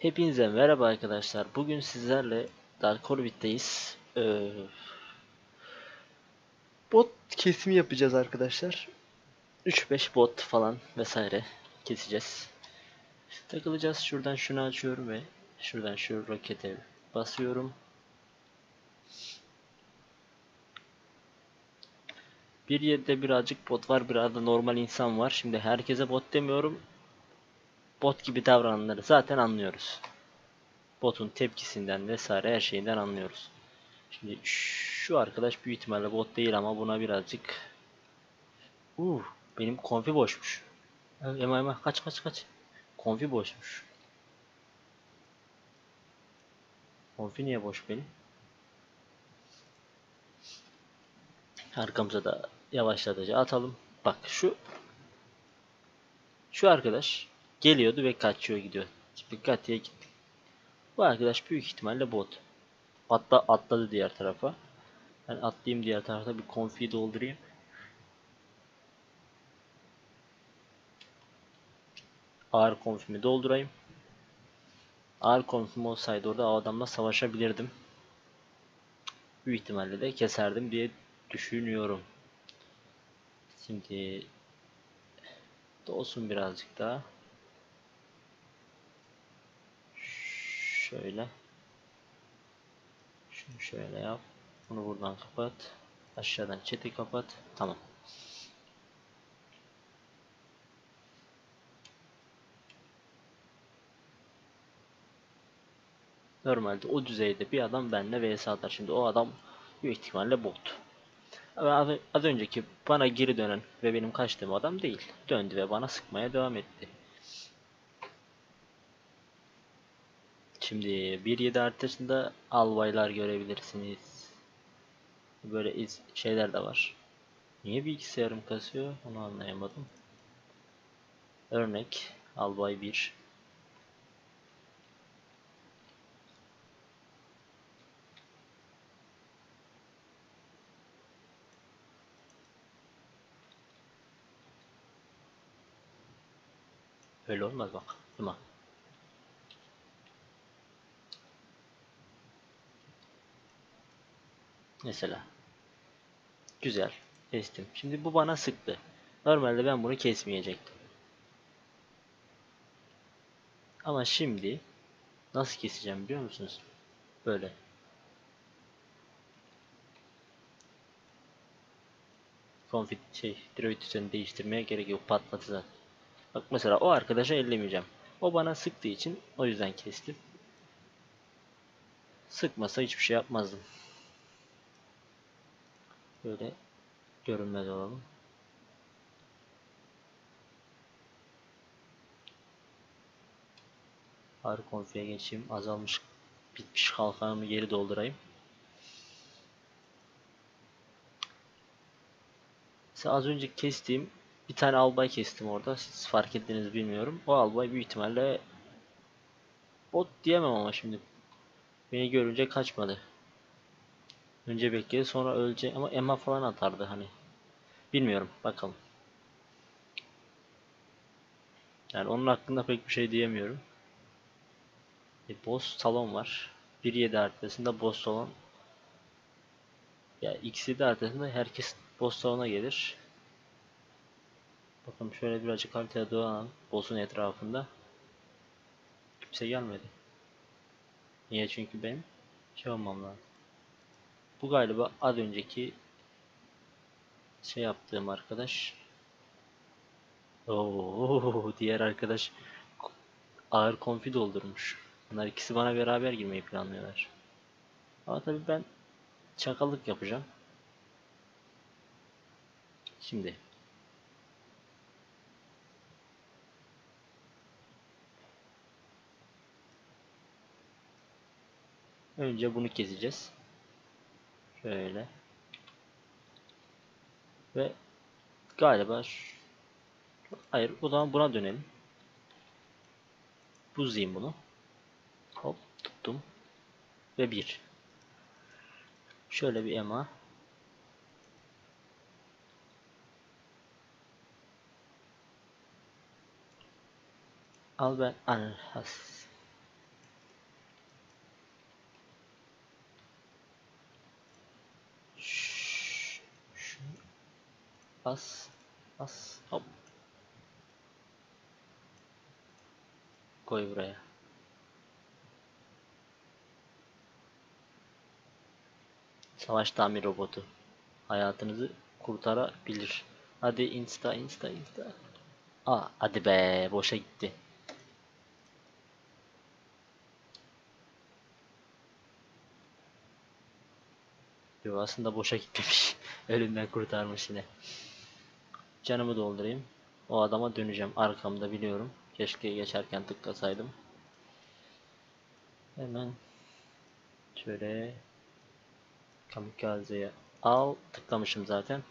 Hepinize merhaba arkadaşlar. Bugün sizlerle Dark Orbit'teyiz. Ee, bot kesimi yapacağız arkadaşlar. 3-5 bot falan vesaire keseceğiz. Takılacağız. Şuradan şunu açıyorum ve şuradan şu rokete basıyorum. Bir yerde birazcık bot var, biraz da normal insan var. Şimdi herkese bot demiyorum. Bot gibi davrananları zaten anlıyoruz. Botun tepkisinden vesaire her şeyinden anlıyoruz. Şimdi şu arkadaş büyük ihtimalle bot değil ama buna birazcık Uh, benim konfi boşmuş. Ema ema kaç kaç kaç. Konfi boşmuş. Konfi niye boş benim? Arkamıza da yavaşlatıcı atalım. Bak şu şu arkadaş geliyordu ve kaçıyor gidiyor. Dikkatliye gitti. Bu arkadaş büyük ihtimalle bot. Hatta atladı diğer tarafa. Ben atlayayım diğer tarafta bir konfi doldurayım. Ağır konfimi doldurayım. Ağır konfim olsaydı orada adamla savaşabilirdim. Büyük ihtimalle de keserdim diye düşünüyorum. Şimdi dolsun birazcık daha. Şöyle. Şunu şöyle yap. Bunu buradan kapat. Aşağıdan chat'i kapat. Tamam. Normalde o düzeyde bir adam benimle vs atar. Şimdi o adam büyük ihtimalle bot. Ama az önceki bana geri dönen ve benim kaçtığım adam değil. Döndü ve bana sıkmaya devam etti. Şimdi 1.7 haritasında albaylar görebilirsiniz. Böyle iz şeyler de var. Niye bilgisayarım kasıyor onu anlayamadım. Örnek albay 1 Öyle olmaz bak. Tamam. Mesela. Güzel. Kestim. Şimdi bu bana sıktı. Normalde ben bunu kesmeyecektim. Ama şimdi nasıl keseceğim biliyor musunuz? Böyle. Config şey, düzeni değiştirmeye gerek yok. Patladı zaten. Bak mesela o arkadaşa ellemeyeceğim. O bana sıktığı için o yüzden kestim. Sıkmasa hiçbir şey yapmazdım. Böyle görünmez olalım. Ağrı konfiye geçeyim. Azalmış bitmiş kalkanımı geri doldurayım. Mesela az önce kestiğim bir tane albay kestim orada. Siz fark ettiniz bilmiyorum. O albay büyük ihtimalle bot diyemem ama şimdi beni görünce kaçmadı. Önce bekledi sonra ölecek ama Emma falan atardı hani. Bilmiyorum bakalım. Yani onun hakkında pek bir şey diyemiyorum. E, boss salon var. 1.7 haritasında boss salon. Ya ikisi de haritasında herkes boss salona gelir. Bakın şöyle birazcık haritaya dolanalım. Boss'un etrafında. Kimse gelmedi. Niye? Çünkü ben şey olmam lazım. Bu galiba az önceki şey yaptığım arkadaş. Oo, diğer arkadaş ağır konfi doldurmuş. Bunlar ikisi bana beraber girmeyi planlıyorlar. Ama tabii ben çakallık yapacağım. Şimdi Önce bunu keseceğiz. Şöyle. Ve galiba. Hayır o zaman buna dönelim. Buzlayayım bunu. Hop tuttum. Ve bir. Şöyle bir ema. Al ben Bas. Bas. Hop. Koy buraya. Savaş tamir robotu. Hayatınızı kurtarabilir. Hadi insta insta insta. Aa hadi be boşa gitti. Yo aslında boşa gitmemiş. Ölümden kurtarmış yine. Canımı doldurayım. O adama döneceğim. Arkamda biliyorum. Keşke geçerken tıklasaydım. Hemen şöyle kamikazeye al. Tıklamışım zaten.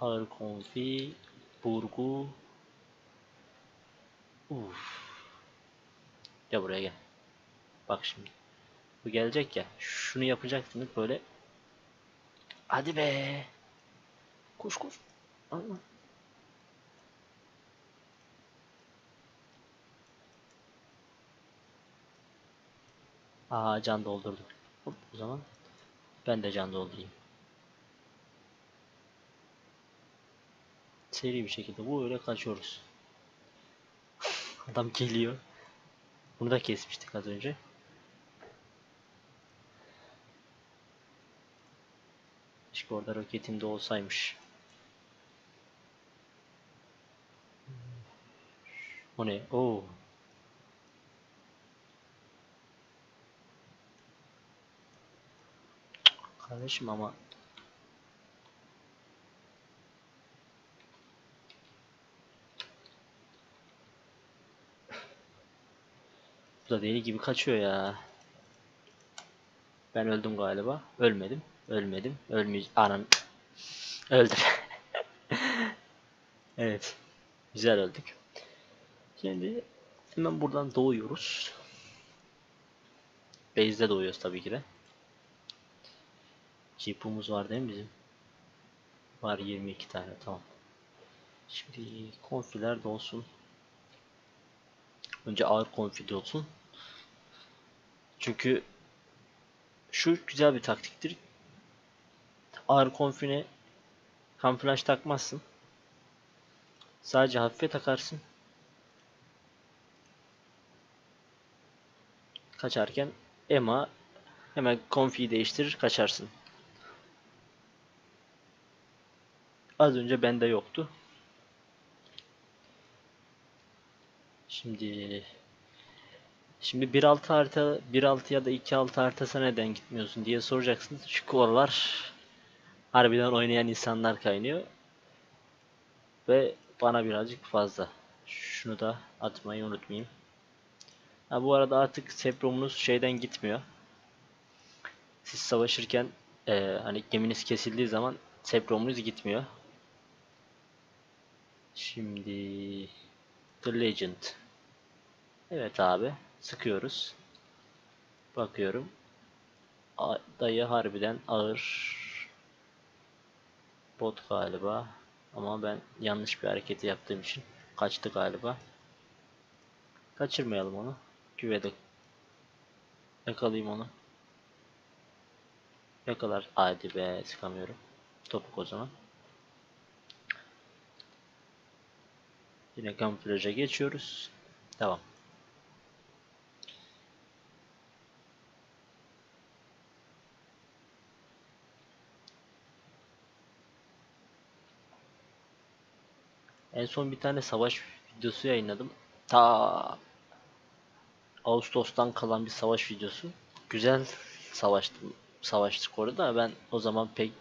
Ağır konfi, burgu. Uf. Gel buraya gel. Bak şimdi. Bu gelecek ya. Şunu yapacaksınız böyle. Hadi be. Koş koş. Allah. Aa can doldurdu. Hop, o zaman ben de can doldurayım. Seri bir şekilde bu öyle kaçıyoruz. Adam geliyor. Bunu da kesmiştik az önce. Keşke orada roketim de olsaymış. O ne? Oo. Kardeşim ama Bu da deli gibi kaçıyor ya. Ben öldüm galiba. Ölmedim. Ölmedim. Ölmeyeceğim. Anan. Öldüm. evet. Güzel öldük. Şimdi hemen buradan doğuyoruz. Base'de doğuyoruz tabii ki de. Jeep'umuz var değil mi bizim? Var 22 tane tamam. Şimdi konfiler de olsun. Önce ağır konfide olsun. Çünkü şu güzel bir taktiktir. Ağır konfine kamuflaj takmazsın. Sadece hafife takarsın. Kaçarken EMA hemen konfiyi değiştirir kaçarsın. Az önce bende yoktu. Şimdi Şimdi 1.6 harita 1.6 ya da 2.6 haritası neden gitmiyorsun diye soracaksınız. Çünkü oralar harbiden oynayan insanlar kaynıyor. Ve bana birazcık fazla. Şunu da atmayı unutmayayım. Ha, bu arada artık Seprom'unuz şeyden gitmiyor. Siz savaşırken e, hani geminiz kesildiği zaman Seprom'unuz gitmiyor. Şimdi The Legend. Evet abi. Sıkıyoruz. Bakıyorum. Dayı harbiden ağır. Bot galiba. Ama ben yanlış bir hareketi yaptığım için kaçtı galiba. Kaçırmayalım onu. Güvede yakalayayım onu. Yakalar. Hadi be sıkamıyorum. Topuk o zaman. Yine kamuflaja geçiyoruz. Devam. En son bir tane savaş videosu yayınladım. Ta Ağustos'tan kalan bir savaş videosu. Güzel savaştım. Savaştık orada. Ben o zaman pek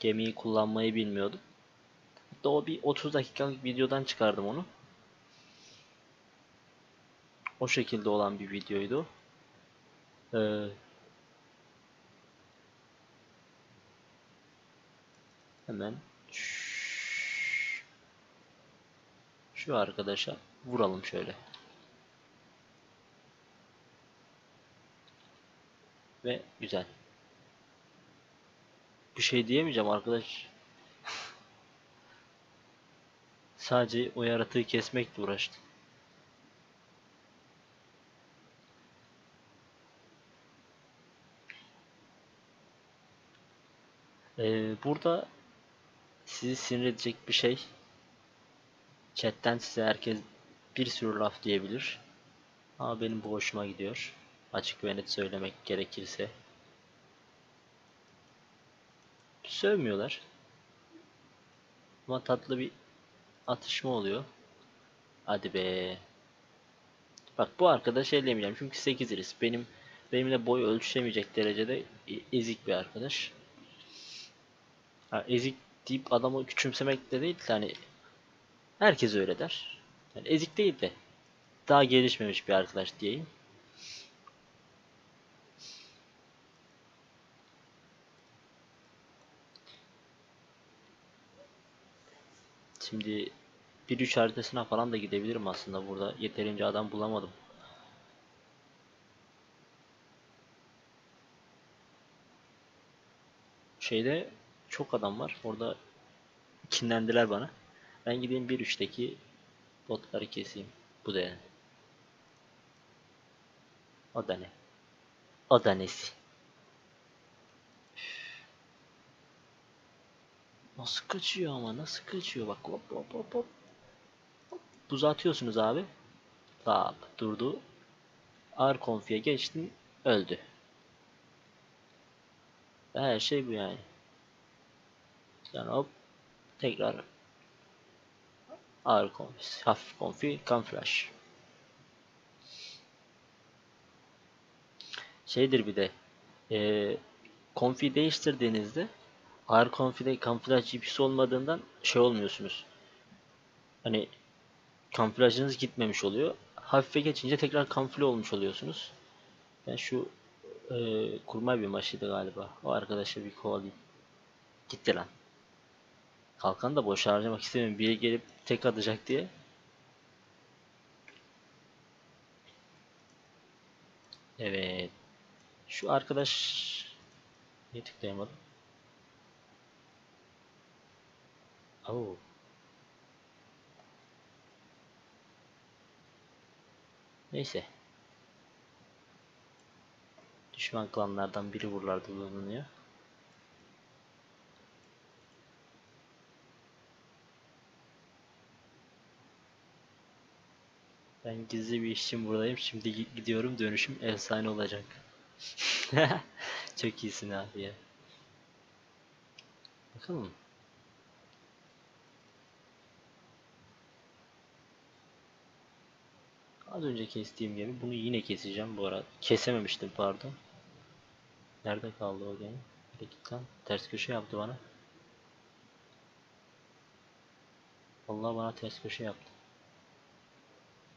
gemiyi kullanmayı bilmiyordum. Hatta o bir 30 dakikalık videodan çıkardım onu. O şekilde olan bir videoydu. Ee, hemen şu şu arkadaşa vuralım şöyle. Ve güzel. Bir şey diyemeyeceğim arkadaş. Sadece o yaratığı kesmekle uğraştım. Ee, burada sizi sinir edecek bir şey Chatten size herkes bir sürü laf diyebilir. Ama benim bu hoşuma gidiyor. Açık ve net söylemek gerekirse. Sövmüyorlar. Ama tatlı bir atışma oluyor. Hadi be. Bak bu arkadaş ellemeyeceğim çünkü 8 iris. Benim benimle boy ölçüşemeyecek derecede e- ezik bir arkadaş. Ha, ezik deyip adamı küçümsemek de değil de hani herkes öyle der. Yani ezik değil de daha gelişmemiş bir arkadaş diyeyim. Şimdi 1-3 haritasına falan da gidebilirim aslında burada. Yeterince adam bulamadım. Şeyde çok adam var. Orada kinlendiler bana. Ben gideyim 1-3'teki botları keseyim. Bu da yani. O da ne? O da nesi? Nasıl kaçıyor ama nasıl kaçıyor bak hop hop hop hop. Buz atıyorsunuz abi. Hop durdu. Ağır konfiye geçtin öldü. Her şey bu yani. Yani hop tekrar ağır konfi, hafif konfi, kamuflaj. Şeydir bir de e, konfi değiştirdiğinizde ağır konfide kamuflaj GP'si olmadığından şey olmuyorsunuz. Hani kamuflajınız gitmemiş oluyor. Hafife geçince tekrar kamufle olmuş oluyorsunuz. Ben şu e, kurmay bir maçıydı galiba. O arkadaşı bir kovalayayım. Gitti lan. Kalkan da boş harcamak istemiyorum. Biri gelip tek atacak diye. Evet. Şu arkadaş niye tıklayamadım? Oo. Neyse. Düşman klanlardan biri buralarda bulunuyor. Ben gizli bir iş için buradayım. Şimdi gi- gidiyorum. Dönüşüm efsane olacak. Çok iyisin abi ya. Bakalım. Az önce kestiğim gibi bunu yine keseceğim bu arada. Kesememiştim pardon. Nerede kaldı o gene? Lan. Ters köşe yaptı bana. Vallahi bana ters köşe yaptı.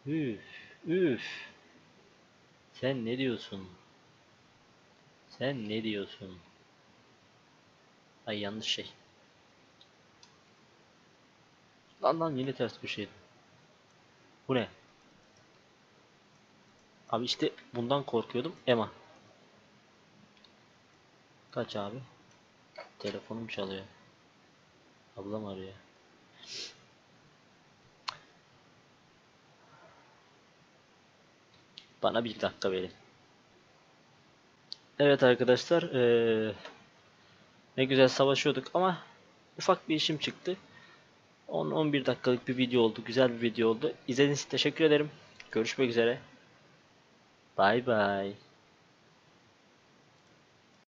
Üf, üf. Sen ne diyorsun? Sen ne diyorsun? Ay yanlış şey. Lan lan yine ters köşeydi. Bu ne? Abi işte bundan korkuyordum. Ema. Kaç abi? Telefonum çalıyor. Ablam arıyor. Bana bir dakika verin. Evet arkadaşlar. eee, ne güzel savaşıyorduk ama ufak bir işim çıktı. 10-11 dakikalık bir video oldu. Güzel bir video oldu. İzlediğiniz için teşekkür ederim. Görüşmek üzere. Bay bay.